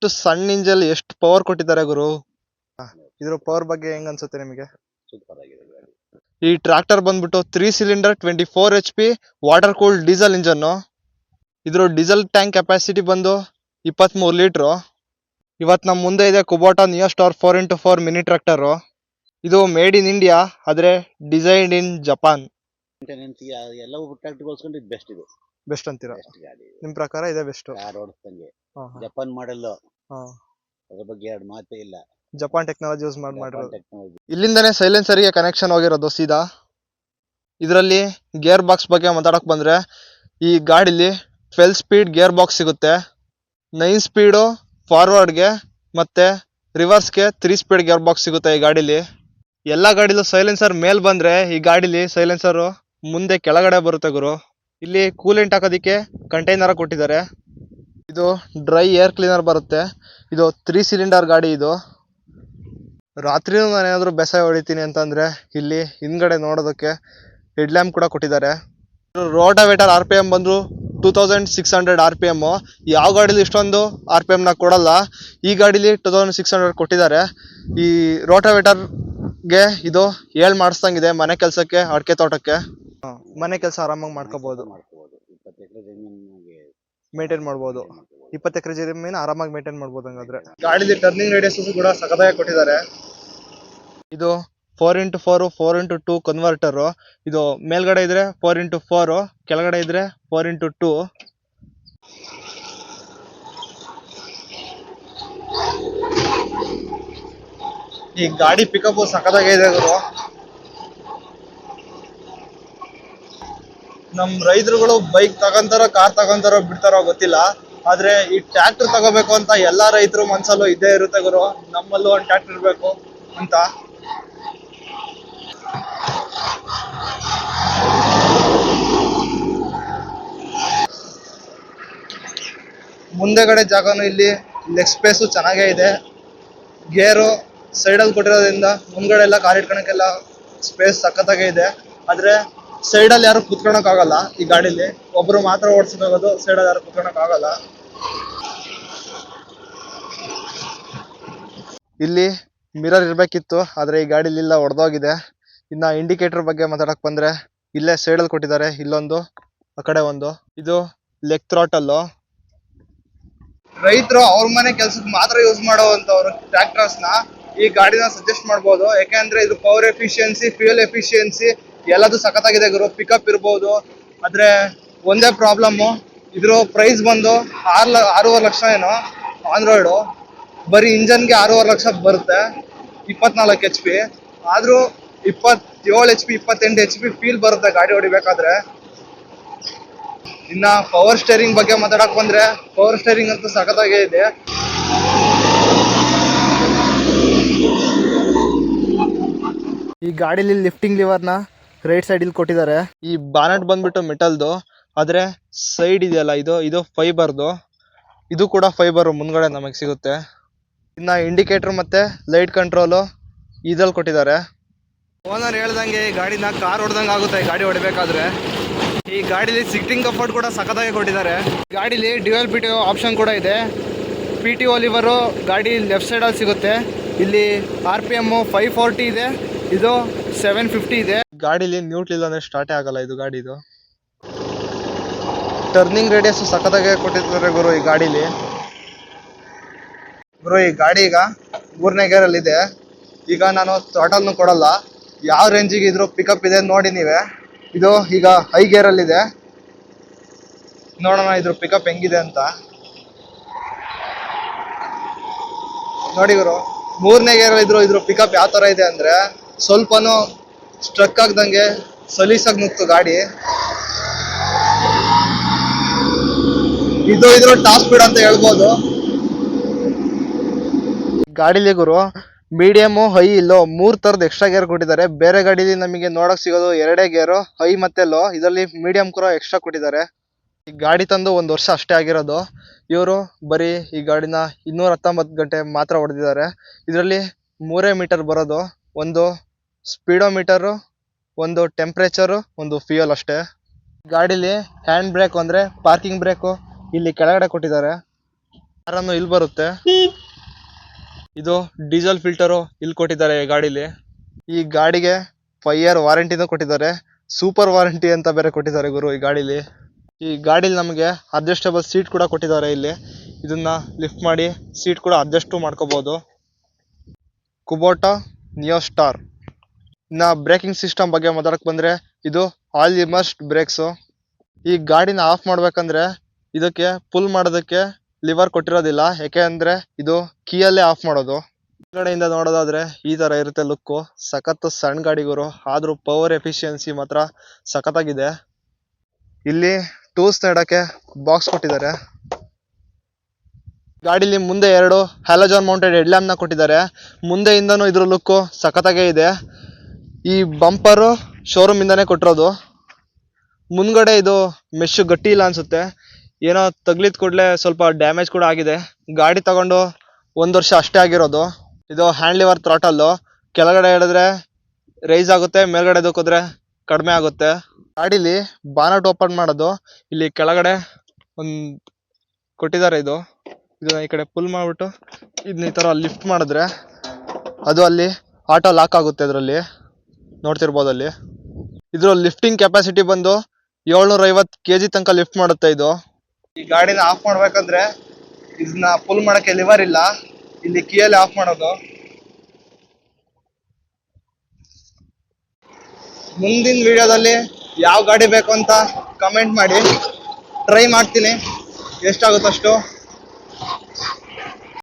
ಇಷ್ಟು ಸಣ್ಣ ಇಂಜಲ್ ಎಷ್ಟು ಪವರ್ ಕೊಟ್ಟಿದ್ದಾರೆ ಗುರು? ಇದ್ರ ಪವರ್ ಬಗ್ಗೆ ಹೆಂಗ್ ಅನ್ಸುತ್ತೆ ನಿಮಗೆ? ಸೂಪರ್ ಆಗಿದೆ ಗಾಡಿ ಈ ಟ್ರಾಕ್ಟರ್ ಬಂದ್ಬಿಟ್ಟು three cylinder twenty four H P water cool diesel engine ಇದ್ರ ಡೀಸೆಲ್ ಟ್ಯಾಂಕ್ ಕೆಪಾಸಿಟಿ ಬಂದು ಇಪ್ಪತ್ತ್ಮೂರು ಲೀಟ್ರು ಇವತ್ತು ನಮ್ಮ ಮುಂದೆ ಇದೆ Kubota Neo Star four into four mini tractor ಇದು ಮೇಡ್ ಇನ್ ಇಂಡಿಯಾ ಆದ್ರೆ ಡಿಸೈನ್ಡ್ ಇನ್ ಜಪಾನ್ ಮೇಂಟೆನೆನ್ಸ್ ಎಲ್ಲವೂ ಟ್ರ್ಯಾಕ್ಟರ್ಗೋಸ್ಕೊಂಡು ಬೆಸ್ಟ್ ಇದು. ಬೆಸ್ಟ್ ಅಂತೀರಾ? ಗಾಡಿ. ನಿಮ್ ಪ್ರಕಾರ ಇದೆ ಬೆಸ್ಟ್ ಜಪಾನ್ ಮಾಡಲ್ ಅದ್ರ ಬಗ್ಗೆ ಎರಡು ಮಾತೇ ಇಲ್ಲ. ಜಪಾನ್ ಟೆಕ್ನಾಲಜಿ ಯೂಸ್ ಮಾಡಿ ಮಾಡಿರೋದು. ಟೆಕ್ನಾಲಜಿ. ಇಲ್ಲಿಂದನೇ ಸೈಲೆನ್ಸರ್ಗೆ ಕನೆಕ್ಷನ್ ಹೋಗಿರೋದು ಸೀದಾ. ಇದರಲ್ಲಿ ಗೇರ್ ಬಾಕ್ಸ್ ಬಗ್ಗೆ ಮಾತಾಡಕ್ ಬಂದ್ರೆ ಈ ಗಾಡಿಲಿ ಟ್ವೆಲ್ ಸ್ಪೀಡ್ ಗೇರ್ ಬಾಕ್ಸ್ ಸಿಗುತ್ತೆ. ನೈನ್ ಸ್ಪೀಡು ಫಾರ್ವರ್ಡ್ಗೆ ಮತ್ತೆ ರಿವರ್ಸ್ಗೆ ತ್ರೀ ಸ್ಪೀಡ್ ಗೇರ್ ಬಾಕ್ಸ್ ಸಿಗುತ್ತೆ ಈ ಗಾಡಿಲಿ. ಎಲ್ಲ ಗಾಡಿಲು ಸೈಲೆನ್ಸರ್ ಮೇಲ್ ಬಂದ್ರೆ ಈ ಗಾಡಿಲಿ ಸೈಲೆನ್ಸರ್ ಮುಂದೆ ಕೆಳಗಡೆ ಬರುತ್ತೆ ಗುರು. ಇಲ್ಲಿ ಕೂಲೆಂಟ್ ಹಾಕೋದಿಕ್ಕೆ ಕಂಟೈನರ್ ಕೊಟ್ಟಿದ್ದಾರೆ. ಇದು ಡ್ರೈ ಏರ್ ಕ್ಲೀನರ್ ಬರುತ್ತೆ. ಇದು ತ್ರೀ ಸಿಲಿಂಡರ್ ಗಾಡಿ ಇದು. ರಾತ್ರಿನೂ ನಾನು ಬೇಸಾಯ ಹೊಡಿತೀನಿ ಅಂತಂದ್ರೆ ಇಲ್ಲಿ ಹಿಂದ್ಗಡೆ ನೋಡೋದಕ್ಕೆ ಹೆಡ್ ಲ್ಯಾಂಪ್ ಕೂಡ ಕೊಟ್ಟಿದ್ದಾರೆ. ರೋಟಾವೇಟರ್ ಆರ್ ಪಿ ಎಂ ಬಂದು two thousand six hundred R P M ಯಾವ ಗಾಡಿಲಿ ಇಷ್ಟೊಂದು ಆರ್ ಪಿ ಎಮ್ನ ಕೊಡಲ್ಲ, ಈ ಗಾಡಿಲಿ ಟೂ ತೌಸಂಡ್ ಸಿಕ್ಸ್ ಹಂಡ್ರೆಡ್ ಕೊಟ್ಟಿದ್ದಾರೆ. ಈ ರೋಟಾವೇಟರ್ಗೆ ಇದು ಹೇಳ್ ಮಾಡಿಸ್ದಂಗಿದೆ ಮನೆ ಕೆಲಸಕ್ಕೆ, ಅಡಿಕೆ ತೋಟಕ್ಕೆ. ಮನೆ ಕೆಲಸ ಆರಾಮಾಗಿ ಮಾಡ್ಕೋಬಹುದು ಮಾಡ್ಕೋಬಹುದು ಇಪ್ಪತ್ತು ಎಕರೆ ಜಮೀನಿಗೆ ಮೇಂಟೈನ್ ಮಾಡ್ಬೋದು. ಇಪ್ಪತ್ತು ಎಕರೆ ಜಮೀನ ಆರಾಮಾಗಿ ಮೇಂಟೈನ್ ಮಾಡ್ಬೋದು ಹಂಗಾದ್ರೆ. ಗಾಡಿಲಿ ಟರ್ನಿಂಗ್ ರೇಡಿಯಸ್ ಕೂಡ ಸಖತ್ತಾಗಿ ಕೊಟ್ಟಿದ್ದಾರೆ. ಇದು four into four four into two converter ಇದು ಮೇಲ್ಗಡೆ ಇದ್ರೆ ಫೋರ್ ಇಂಟು ಫೋರ್ ಕೆಳಗಡೆ ಇದ್ರೆ ಫೋರ್ ಇಂಟು ಟೂ ಈ ಗಾಡಿ ಪಿಕಪ್ ಸಖತ್ತಾಗಿ ಇದೆ ಗುರು. ನಮ್ ರೈತರುಗಳು ಬೈಕ್ ತಗೊಂತಾರೋ ಕಾರ್ ತಗೊಂತಾರೋ ಬಿಡ್ತಾರೋ ಗೊತ್ತಿಲ್ಲ. ಆದ್ರೆ ಈ ಟ್ರ್ಯಾಕ್ಟರ್ ತಗೋಬೇಕು ಅಂತ ಎಲ್ಲಾ ರೈತರು ಮನ್ಸಲ್ಲೂ ಇದ್ದೇ ಇರುತ್ತೆ ಗುರು. ನಮ್ಮಲ್ಲೂ ಒಂದ್ ಟ್ರ್ಯಾಕ್ಟರ್ ಇರ್ಬೇಕು ಅಂತ. ಮುಂದೆಗಡೆ ಜಾಗನು ಇಲ್ಲಿ ಲೆಗ್ ಸ್ಪೇಸು ಚೆನ್ನಾಗೇ ಇದೆ. ಗೇರು ಸೈಡಲ್ಲಿ ಕೊಟ್ಟಿರೋದ್ರಿಂದ ಮುಂದ್ಗಡೆ ಎಲ್ಲ ಕಾರ್ ಇಟ್ಕೊಳಕ್ಕೆಲ್ಲ ಸ್ಪೇಸ್ ಸಖತ್ತಾಗೇ ಇದೆ. ಆದ್ರೆ ಸೈಡಲ್ಲಿ ಯಾರು ಕುತ್ಕೊಳಕ್ ಆಗಲ್ಲ ಈ ಗಾಡಿಲಿ. ಒಬ್ರು ಮಾತ್ರ ಓಡಿಸೋದು ಸೈಡಲ್ಲಿ ಯಾರು ಕುತ್ಕೊಳಕ್ ಆಗಲ್ಲ ಇಲ್ಲಿ ಮಿರರ್ ಇರಬೇಕಿತ್ತು, ಆದ್ರೆ ಈ ಗಾಡಿಲಿ ಇಲ್ಲ ಹೊಡೆದೋಗಿದೆ ಇನ್ನ ಇಂಡಿಕೇಟರ್ ಬಗ್ಗೆ ಮಾತಾಡಕ್ ಬಂದ್ರೆ ಇಲ್ಲೇ ಸೈಡಲ್ಲಿ ಕೊಟ್ಟಿದ್ದಾರೆ, ಇಲ್ಲೊಂದು, ಆ ಕಡೆ ಒಂದು. ಇದು ಲೆಗ್ ಥ್ರಾಟಲ್ಲು. ರೈತರು ಅವ್ರ ಮನೆ ಕೆಲ್ಸಕ್ಕೆ ಮಾತ್ರ ಯೂಸ್ ಮಾಡುವಂತವ್ರು ಟ್ರ್ಯಾಕ್ಟರ್ಸ್ನ ಈ ಗಾಡಿನ ಸಜೆಸ್ಟ್ ಮಾಡ್ಬೋದು. ಯಾಕೆಂದ್ರೆ ಇದು ಪವರ್ ಎಫಿಷಿಯನ್ಸಿ ಫ್ಯೂಯಲ್ ಎಫಿಷಿಯನ್ಸಿ ಎಲ್ಲದು ಸಖತ್ತಾಗಿದೆ ಗುರು. ಪಿಕಪ್ ಇರ್ಬೋದು. ಆದ್ರೆ ಒಂದೇ ಪ್ರಾಬ್ಲಮ್ ಇದ್ರ ಪ್ರೈಸ್ ಬಂದು ಆರು ಲ, ಆರೂವರೆ ಲಕ್ಷ ಏನೋ ಆಂಡ್ರಾಯ್ಡು ಬರೀ ಇಂಜನ್ಗೆ ಆರೂವರೆ ಲಕ್ಷ ಬರುತ್ತೆ. ಇಪ್ಪತ್ನಾಲ್ಕು ಎಚ್ ಪಿ ಆದ್ರೂ ಇಪ್ಪತ್ತೇಳು ಎಚ್ ಪಿ ಇಪ್ಪತ್ತೆಂಟು ಎಚ್ ಪಿ ಫೀಲ್ ಬರುತ್ತೆ ಗಾಡಿ ಹೊಡಿಬೇಕಾದ್ರೆ. ಇನ್ನ ಪವರ್ ಸ್ಟೇರಿಂಗ್ ಬಗ್ಗೆ ಮಾತಾಡಕ್ ಬಂದ್ರೆ ಪವರ್ ಸ್ಟೇರಿಂಗ್ ಅಂತೂ ಸಖತ್ತಾಗೇ ಇದೆ. ಈ ಗಾಡಿಲಿ ಲಿಫ್ಟಿಂಗ್ ಲಿವರ್ನ ರೈಟ್ ಸೈಡ್ ಇಲ್ಲಿ ಕೊಟ್ಟಿದ್ದಾರೆ. ಈ ಬಾನೆಟ್ ಬಂದ್ಬಿಟ್ಟು ಮೆಟಲ್ದು ಆದ್ರೆ ಸೈಡ್ ಇದೆಯಲ್ಲ ಇದು ಇದು ಫೈಬರ್ದು. ಇದು ಕೂಡ ಫೈಬರ್ ಮುಂದ್ಗಡೆ ನಮಗೆ ಸಿಗುತ್ತೆ. ಇನ್ನ ಇಂಡಿಕೇಟರ್ ಮತ್ತೆ ಲೈಟ್ ಕಂಟ್ರೋಲ್ ಇದ್ರಲ್ಲಿ ಕೊಟ್ಟಿದ್ದಾರೆ. ಓನರ್ ಹೇಳ್ದಂಗೆ ಈ ಗಾಡಿನ ಕಾರ್ ಹೊಡೆದಂಗೆ ಆಗುತ್ತೆ ಗಾಡಿ ಹೊಡಬೇಕಾದ್ರೆ. ಈ ಗಾಡಿಲಿ ಸಿಟ್ಟಿಂಗ್ ಕಂಫರ್ಟ್ ಕೂಡ ಸಖತ್ತಾಗಿ ಕೊಟ್ಟಿದ್ದಾರೆ. ಗಾಡಿಲಿ ಡ್ಯುಯಲ್ ಪಿ ಟಿ ಆಪ್ಷನ್ ಕೂಡ ಇದೆ. ಪಿ ಟಿ ಒಲಿವರು ಗಾಡಿ ಲೆಫ್ಟ್ ಸೈಡಲ್ಲಿ ಸಿಗುತ್ತೆ. ಇಲ್ಲಿ R P M five forty ಇದೆ. ಇದು ಸೆವೆನ್ ಫಿಫ್ಟಿ ಇದೆ. ಗಾಡಿಲಿ ನ್ಯೂಟ್ ಇಲ್ಲ ಅಂದ್ರೆ ಸ್ಟಾರ್ಟೇ ಆಗಲ್ಲ ಇದು ಗಾಡಿದು. ಟರ್ನಿಂಗ್ ರೇಡಿಯಸ್ ಸಖತ್ತಾಗಿ ಕೊಟ್ಟಿದ್ದಾರೆ ಗುರು ಈ ಗಾಡಿಲಿ. ಗುರು ಈ ಗಾಡಿ ಈಗ ಮೂರನೇ ಅಲ್ಲಿ ಇದೆ. ಈಗ ನಾನು ಥ್ರಾಟಲ್ನು ಕೊಡಲ್ಲ. ಯಾವ ರೇಂಜಿಗೆ ಇದ್ರು ಪಿಕಪ್ ಇದೆ ನೋಡಿ ನೀವೇ. ಇದು ಈಗ ಹೈ ಗೇರಲ್ಲಿ ಇದೆ. ನೋಡೋಣ ಇದ್ರ ಪಿಕಪ್ ಹೆಂಗಿದೆ ಅಂತ. ನೋಡಿ ಗುರು, ಮೂರನೇ ಗೇರಲ್ಲಿ ಇದ್ರು, ಇದ್ರ ಪಿಕಪ್ ಯಾವ ತರ ಇದೆ ಅಂದ್ರೆ ಸ್ವಲ್ಪನೂ ಸ್ಟ್ರಕ್ ಆಗ್ದಂಗೆ, ಸಲೀಸಾಗಿ ನುಗ್ತು ಗಾಡಿ. ಇದು ಇದ್ರ ಟಾಪ್ ಸ್ಪೀಡ್ ಅಂತ ಹೇಳ್ಬೋದು. ಗಾಡಿಲಿ ಗುರು, ಮೀಡಿಯಮು, ಹೈ ಇಲ್ಲೋ ಮೂರು ತರದ ಎಕ್ಸ್ಟ್ರಾ ಗೇರ್ ಕೊಟ್ಟಿದ್ದಾರೆ. ಬೇರೆ ಗಾಡಿಲಿ ನಮಗೆ ನೋಡಕ್ ಸಿಗೋದು ಎರಡೇ ಗೇರು ಹೈ ಮತ್ತೆ ಲೋ. ಇದರಲ್ಲಿ ಮೀಡಿಯಂ ಕೂಡ ಎಕ್ಸ್ಟ್ರಾ ಕೊಟ್ಟಿದ್ದಾರೆ. ಈ ಗಾಡಿ ತಂದು ಒಂದು ವರ್ಷ ಅಷ್ಟೇ ಆಗಿರೋದು. ಇವರು ಬರೀ ಈ ಗಾಡಿನ ಇನ್ನೂರ ಹತ್ತೊಂಬತ್ತು ಗಂಟೆ ಮಾತ್ರ ಹೊಡೆದಿದ್ದಾರೆ. ಇದರಲ್ಲಿ ಮೂರೇ ಮೀಟರ್ ಬರೋದು. ಒಂದು ಸ್ಪೀಡೋ ಮೀಟರು ಒಂದು ಟೆಂಪ್ರೇಚರು, ಒಂದು ಫ್ಯೂಯಲ್ ಅಷ್ಟೇ. ಗಾಡಿಲಿ ಹ್ಯಾಂಡ್ ಬ್ರೇಕ್ ಅಂದ್ರೆ ಪಾರ್ಕಿಂಗ್ ಬ್ರೇಕು ಇಲ್ಲಿ ಕೆಳಗಡೆ ಕೊಟ್ಟಿದ್ದಾರೆ. ಯಾರನ್ನು ಇಲ್ಲಿ ಬರುತ್ತೆ. ಇದು ಡೀಸೆಲ್ ಫಿಲ್ಟರು ಇಲ್ಲಿ ಕೊಟ್ಟಿದ್ದಾರೆ ಈ ಗಾಡಿಲಿ. ಈ ಗಾಡಿಗೆ ಫೈವ್ ಇಯರ್ ವಾರಂಟಿನೂ ಕೊಟ್ಟಿದ್ದಾರೆ. ಸೂಪರ್ ವಾರಂಟಿ ಅಂತ ಬೇರೆ ಕೊಟ್ಟಿದ್ದಾರೆ ಗುರು ಈ ಗಾಡಿಲಿ. ಈ ಗಾಡಿಲಿ ನಮಗೆ ಅಡ್ಜಸ್ಟಬಲ್ ಸೀಟ್ ಕೂಡ ಕೊಟ್ಟಿದ್ದಾರೆ ಇಲ್ಲಿ. ಇದನ್ನ ಲಿಫ್ಟ್ ಮಾಡಿ ಸೀಟ್ ಕೂಡ ಅಡ್ಜಸ್ಟ್ ಮಾಡ್ಕೋಬಹುದು ಕುಬೋಟಾ ನಿಯೋ ಸ್ಟಾರ್. ಇನ್ನ ಬ್ರೇಕಿಂಗ್ ಸಿಸ್ಟಮ್ ಬಗ್ಗೆ ಮಾತಾಡಕ್ ಬಂದ್ರೆ ಇದು ಆಲ್ ಇಮರ್ಸ್ಡ್ ಬ್ರೇಕ್ಸ್. ಈ ಗಾಡಿನ ಆಫ್ ಮಾಡ್ಬೇಕಂದ್ರೆ ಇದಕ್ಕೆ ಪುಲ್ ಮಾಡೋದಕ್ಕೆ ಲಿವರ್ ಕೊಟ್ಟಿರೋದಿಲ್ಲ ಯಾಕೆ ಅಂದ್ರೆ ಇದು ಕೀಯಲ್ಲೇ ಆಫ್ ಮಾಡೋದು. ಕಡೆಯಿಂದ ನೋಡೋದಾದ್ರೆ ಈ ತರ ಇರುತ್ತೆ ಲುಕ್ಕು. ಸಖತ್ ಸಣ್ಣ ಗಾಡಿಗಳು ಆದ್ರೂ ಪವರ್ ಎಫಿಷಿಯನ್ಸಿ ಮಾತ್ರ ಸಖತ್ತಾಗಿದೆ. ಇಲ್ಲಿ ಟೂಲ್ಸ್ ಇಡಕ್ಕೆ ಬಾಕ್ಸ್ ಕೊಟ್ಟಿದ್ದಾರೆ. ಗಾಡಿಲಿ ಮುಂದೆ ಎರಡು ಹ್ಯಾಲಜಾನ್ ಮೌಂಟೆಡ್ ಹೆಡ್ನ ಕೊಟ್ಟಿದ್ದಾರೆ. ಮುಂದೆಯಿಂದನೂ ಇದ್ರ ಲುಕ್ಕು ಸಖತ್ತಾಗೇ ಇದೆ. ಈ ಬಂಪರು ಶೋರೂಮ್ ಇಂದಾನೆ ಕೊಟ್ಟಿರೋದು. ಮುಂದ್ಗಡೆ ಇದು ಮೆಶ್ ಗಟ್ಟಿ ಇಲ್ಲ ಅನ್ಸುತ್ತೆ. ಏನೋ ತಗ್ಲಿದ್ ಕೂಡಲೇ ಸ್ವಲ್ಪ ಡ್ಯಾಮೇಜ್ ಕೂಡ ಆಗಿದೆ. ಗಾಡಿ ತಗೊಂಡು ಒಂದು ವರ್ಷ ಅಷ್ಟೇ ಆಗಿರೋದು. ಇದು ಹ್ಯಾಂಡ್ ಲಿವರ್ ಕೆಳಗಡೆ ಹೇಳಿದ್ರೆ ರೈಸ್ ಆಗುತ್ತೆ, ಮೇಲ್ಗಡೆ ದೂಕಿದ್ರೆ ಕಡಿಮೆ ಆಗುತ್ತೆ. ಗಾಡಿಲಿ ಬಾನಟ್ ಓಪನ್ ಮಾಡೋದು. ಇಲ್ಲಿ ಕೆಳಗಡೆ ಒಂದು ಕೊಟ್ಟಿದ್ದಾರೆ ಇದು. ಇದು ಈ ಕಡೆ ಪುಲ್ ಮಾಡಿಬಿಟ್ಟು ಇದನ್ನ ಈ ತರ ಲಿಫ್ಟ್ ಮಾಡಿದ್ರೆ ಅದು ಅಲ್ಲಿ ಆಟೋ ಲಾಕ್ ಆಗುತ್ತೆ ಅದರಲ್ಲಿ ನೋಡ್ತಿರ್ಬೋದು ಅಲ್ಲಿ ಇದ್ರ ಲಿಫ್ಟಿಂಗ್ ಕೆಪಾಸಿಟಿ ಬಂದು ಏಳ್ನೂರ ಐವತ್ತು ಕೆ ತನಕ ಲಿಫ್ಟ್ ಮಾಡುತ್ತೆ ಇದು. ಈ ಗಾಡಿನ ಆಫ್ ಮಾಡ್ಬೇಕಂದ್ರೆ ಇದನ್ನ ಪುಲ್ ಮಾಡಕ್ಕೆ ಲಿವರ್ ಇಲ್ಲ. ಇಲ್ಲಿ ಕೀಯಲ್ಲಿ ಆಫ್ ಮಾಡೋದು. ಮುಂದಿನ ವಿಡಿಯೋದಲ್ಲಿ ಯಾವ ಗಾಡಿ ಬೇಕು ಅಂತ ಕಮೆಂಟ್ ಮಾಡಿ. ಟ್ರೈ ಮಾಡ್ತೀನಿ. ಎಷ್ಟಾಗುತ್ತಷ್ಟು?